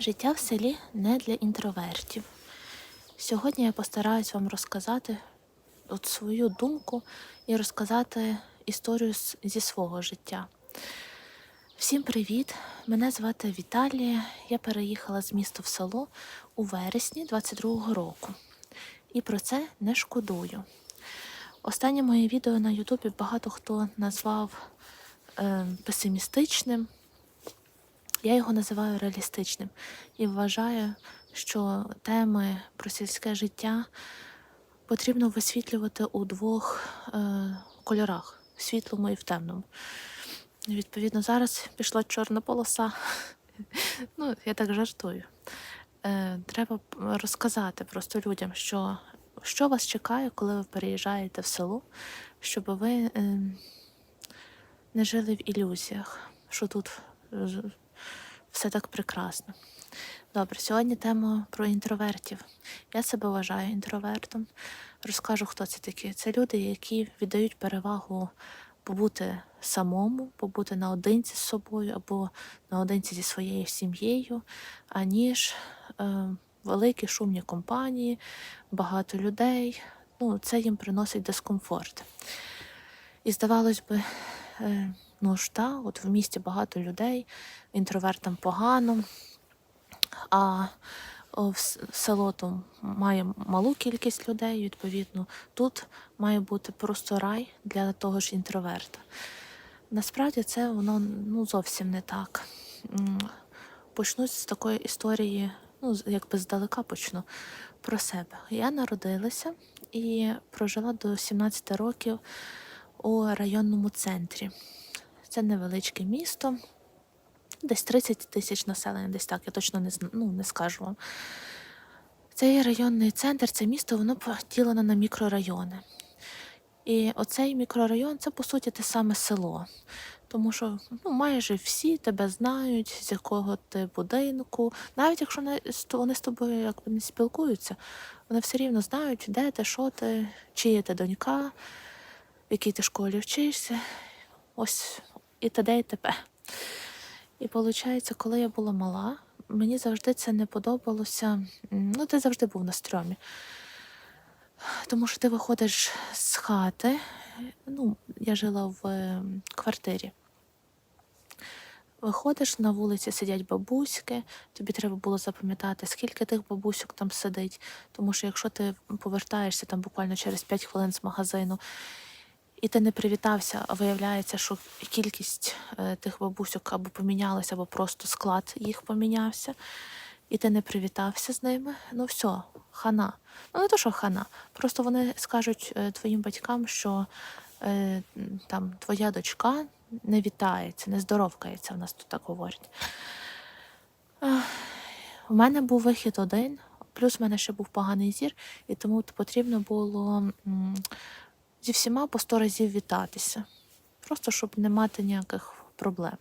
Життя в селі не для інтровертів. Сьогодні я постараюсь вам розказати от свою думку і розказати історію зі свого життя. Всім привіт! Мене звати Віталія. Я переїхала з міста в село у вересні 22-го року. І про це не шкодую. Останнє моє відео на Ютубі багато хто назвав е, песимістичним. Я його називаю реалістичним і вважаю, що теми про сільське життя потрібно висвітлювати у двох е, кольорах світлому і в темному. Відповідно, зараз пішла чорна полоса. Ну, я так жартую. Е, треба розказати просто людям, що, що вас чекає, коли ви переїжджаєте в село, щоб ви е, не жили в ілюзіях, що тут все так прекрасно. Добре, сьогодні тема про інтровертів. Я себе вважаю інтровертом. Розкажу, хто це такі. Це люди, які віддають перевагу побути самому, побути наодинці з собою або наодинці зі своєю сім'єю, аніж е, великі шумні компанії, багато людей. Ну, це їм приносить дискомфорт. І здавалось би, е, ну ж та, от в місті багато людей, інтровертам погано, а в село то має малу кількість людей, відповідно, тут має бути просто рай для того ж інтроверта. Насправді це воно ну, зовсім не так. Почну з такої історії, ну, якби здалека почну про себе. Я народилася і прожила до 17 років у районному центрі. Це невеличке місто, десь 30 тисяч населення, десь так, я точно не, ну, не скажу вам. Цей районний центр, це місто, воно поділено на мікрорайони. І оцей мікрорайон це по суті те саме село. Тому що ну, майже всі тебе знають, з якого ти будинку. Навіть якщо не, вони з тобою якби не спілкуються, вони все рівно знають, де ти, що ти, чия ти донька, в якій ти школі вчишся. Ось і т.д. і т.п. І виходить, коли я була мала, мені завжди це не подобалося. Ну, ти завжди був на стрьомі. Тому що ти виходиш з хати. Ну, я жила в е, квартирі. Виходиш на вулиці, сидять бабуськи, тобі треба було запам'ятати, скільки тих бабусьок там сидить. Тому що якщо ти повертаєшся там буквально через 5 хвилин з магазину, і ти не привітався, а виявляється, що кількість е, тих бабусьок або помінялася, або просто склад їх помінявся, і ти не привітався з ними, ну все, хана. Ну не то, що хана. Просто вони скажуть е, твоїм батькам, що е, там твоя дочка не вітається, не здоровкається, в нас тут так говорять. У мене був вихід один, плюс в мене ще був поганий зір, і тому потрібно було зі всіма по сто разів вітатися. Просто щоб не мати ніяких проблем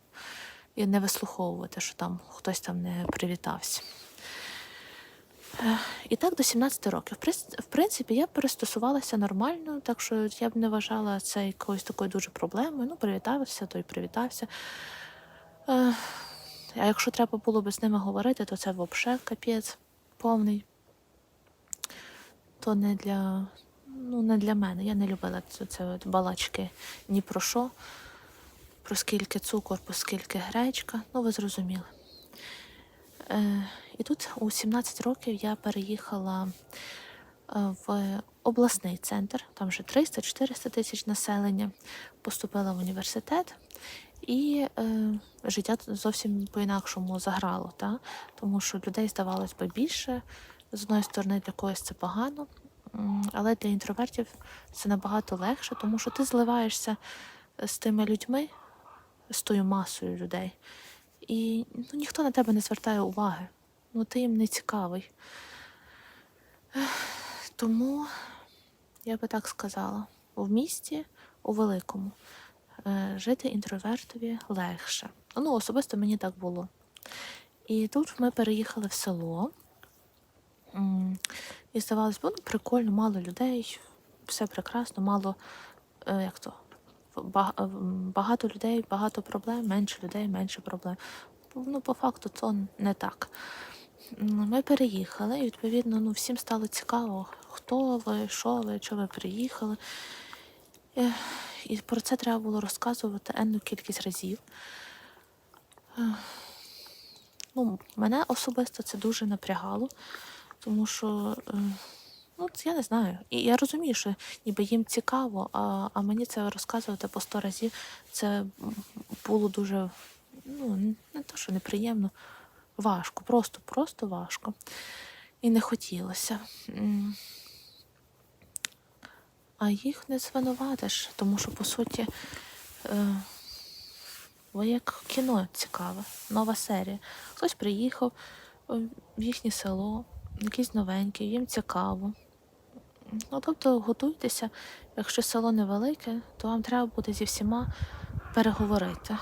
і не вислуховувати, що там хтось там не привітався. І так до 17 років. В принципі, я перестосувалася нормально, так що я б не вважала це якоюсь такою дуже проблемою. Ну, привітався, то й привітався. А якщо треба було б з ними говорити, то це взагалі капець повний. То не для, ну, не для мене. Я не любила це, це от балачки ні про що. Про скільки цукор, про скільки гречка. Ну, ви зрозуміли. Е, і тут у 17 років я переїхала е, в обласний центр, там вже 300-400 тисяч населення, поступила в університет, і е, життя зовсім по-інакшому заграло, та? тому що людей здавалось би більше. З одної сторони, для когось це погано, але для інтровертів це набагато легше, тому що ти зливаєшся з тими людьми, з тою масою людей. І ну, ніхто на тебе не звертає уваги. Ну, ти їм не цікавий. Тому я би так сказала: в місті, у великому, е, жити інтровертові легше. Ну, особисто мені так було. І тут ми переїхали в село. І здавалось, ну, прикольно, мало людей, все прекрасно, мало е, як то, багато людей, багато проблем, менше людей, менше проблем. ну, по факту то не так. Ми переїхали, і відповідно ну, всім стало цікаво, хто ви, що ви, що ви приїхали. Е, І про це треба було розказувати енну кількість разів. Е, Ну, мене особисто це дуже напрягало, тому що, е, ну, я не знаю. І я розумію, що ніби їм цікаво, а, а мені це розказувати по сто разів це було дуже, ну, не то, що неприємно, важко, просто, просто важко. І не хотілося. А їх не звинуватиш, тому що, по суті, е, як кіно цікаве, нова серія. Хтось приїхав е, в їхнє село, якийсь новенький, їм цікаво. Ну, тобто готуйтеся, якщо село невелике, то вам треба буде зі всіма переговорити.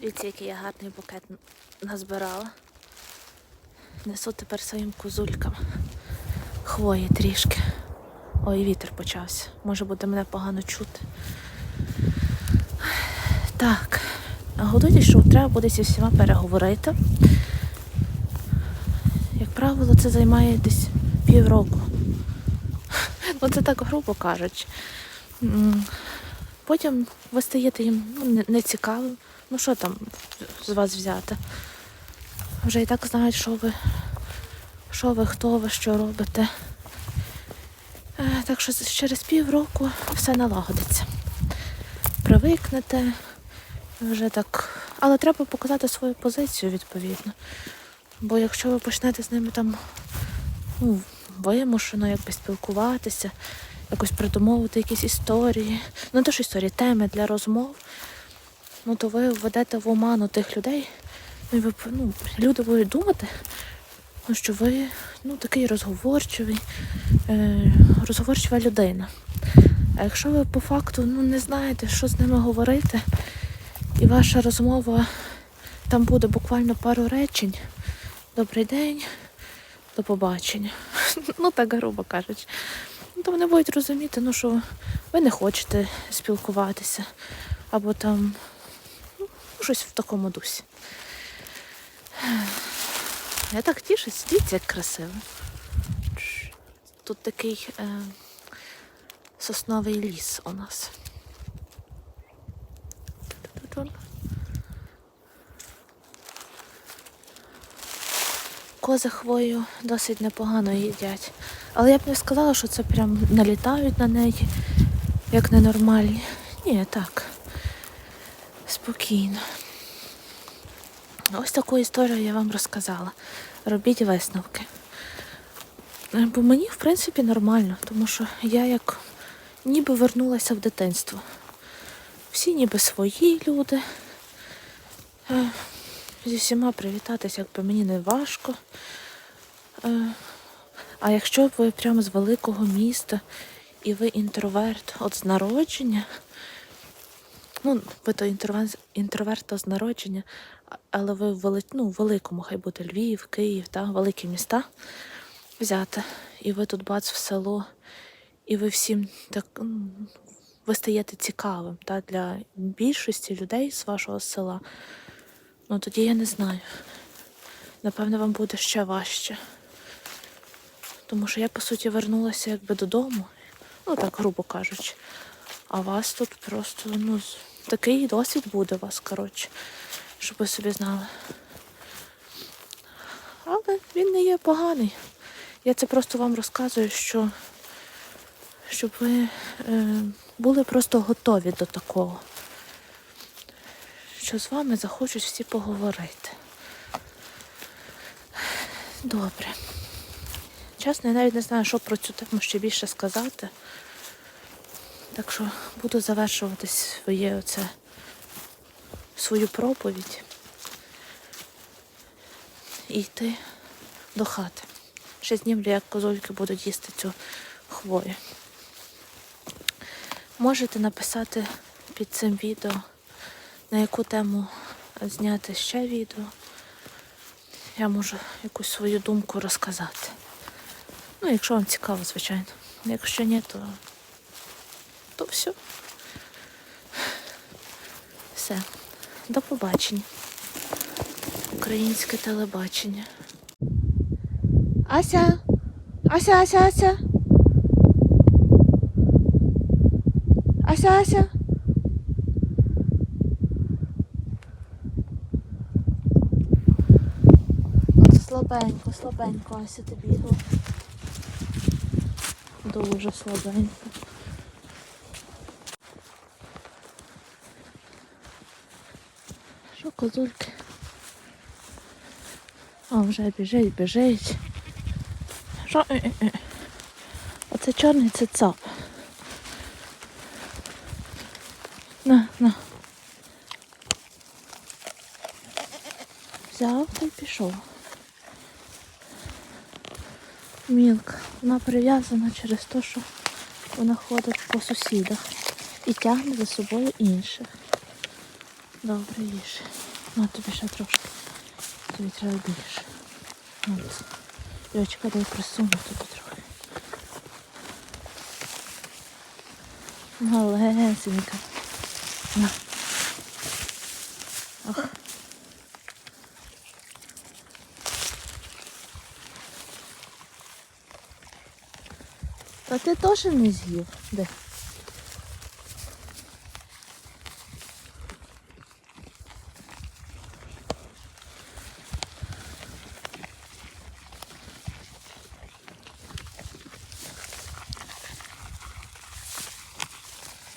Дивіться, який я гарний букет назбирала. Несу тепер своїм козулькам. Хвої трішки. Ой, вітер почався. Може буде мене погано чути. Так, готуйтесь, що треба буде зі всіма переговорити. Правило, це займає десь півроку. Ну, це так грубо кажучи. Потім ви стаєте їм ну, не- нецікавим. Ну що там з вас взяти? Вже і так знають, що ви, що ви, хто ви, що робите. Е, Так що через півроку все налагодиться. Привикнете, вже так. Але треба показати свою позицію відповідно. Бо якщо ви почнете з ними там ну, вимушено якби спілкуватися, якось придумовувати якісь історії, не то що історії, теми для розмов, ну то ви введете в оману тих людей, ну, і ви, ну, люди будуть думати, ну, що ви ну, такий розговорчивий, е, розговорчива людина. А якщо ви по факту ну, не знаєте, що з ними говорити, і ваша розмова там буде буквально пару речень. Добрий день, до побачення. Ну, так грубо кажучи. Ну, то вони будуть розуміти, ну, що ви не хочете спілкуватися, або там ну, щось в такому дусі. Я так тішусь, дивіться, як красиво. Тут такий е, сосновий ліс у нас. Кози хвою досить непогано їдять. Але я б не сказала, що це прям налітають на неї, як ненормальні. Ні, так. Спокійно. Ось таку історію я вам розказала. Робіть висновки. Е, Бо мені, в принципі, нормально, тому що я як ніби вернулася в дитинство. Всі ніби свої люди. Зі всіма привітатися, якби мені не важко. Е, А якщо ви прямо з великого міста і ви інтроверт от з народження, ну, ви то інтроверт, інтроверт то з народження, але ви в вели, ну, великому, хай буде Львів, Київ, та, великі міста взяти, і ви тут бац в село, і ви всім так ви стаєте цікавим та, для більшості людей з вашого села. Ну тоді я не знаю. Напевно, вам буде ще важче. Тому що я, по суті, вернулася якби додому, ну так, грубо кажучи. А вас тут просто, ну, такий досвід буде у вас, коротше, щоб ви собі знали. Але він не є поганий. Я це просто вам розказую, що щоб ви е, були просто готові до такого що з вами захочуть всі поговорити. Добре. Чесно, я навіть не знаю, що про цю тему ще більше сказати. Так що буду завершувати своє оце, свою проповідь і йти до хати. Ще знімлю, як козульки будуть їсти цю хвою. Можете написати під цим відео на яку тему зняти ще відео. Я можу якусь свою думку розказати. Ну, якщо вам цікаво, звичайно. Якщо ні, то, то все. Все. до побачення. Українське телебачення. Ася! Ася, Ася, Ася! Ася, Ася! От слабенько, слабенько Ася ти бігла. Дуже слабенько. Що козульки? О, вже біжить, біжить. Що? Е-е-е. Оце чорний це цап. На, на. Взяв та й пішов. Мілка. Вона прив'язана через те, що вона ходить по сусідах і тягне за собою інших. Добре їж. На тобі ще трошки. Тобі треба більше. От. Дівчинка, дай присуну тобі трохи. Малесенька. На. Та ти теж не з'їв. Де?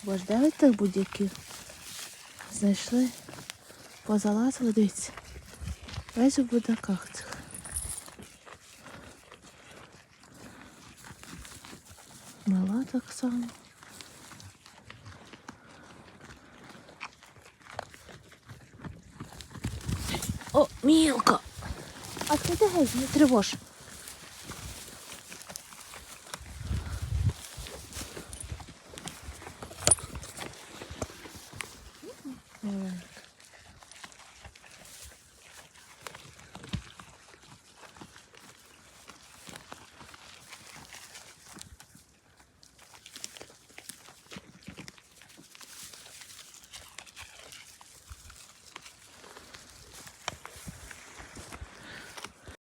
Бо ж де тих будь-яких знайшли, позалазили, дивіться. Весь у будаках цих. мила так само. О, мілка! А ти де геть, не тривож. Mm.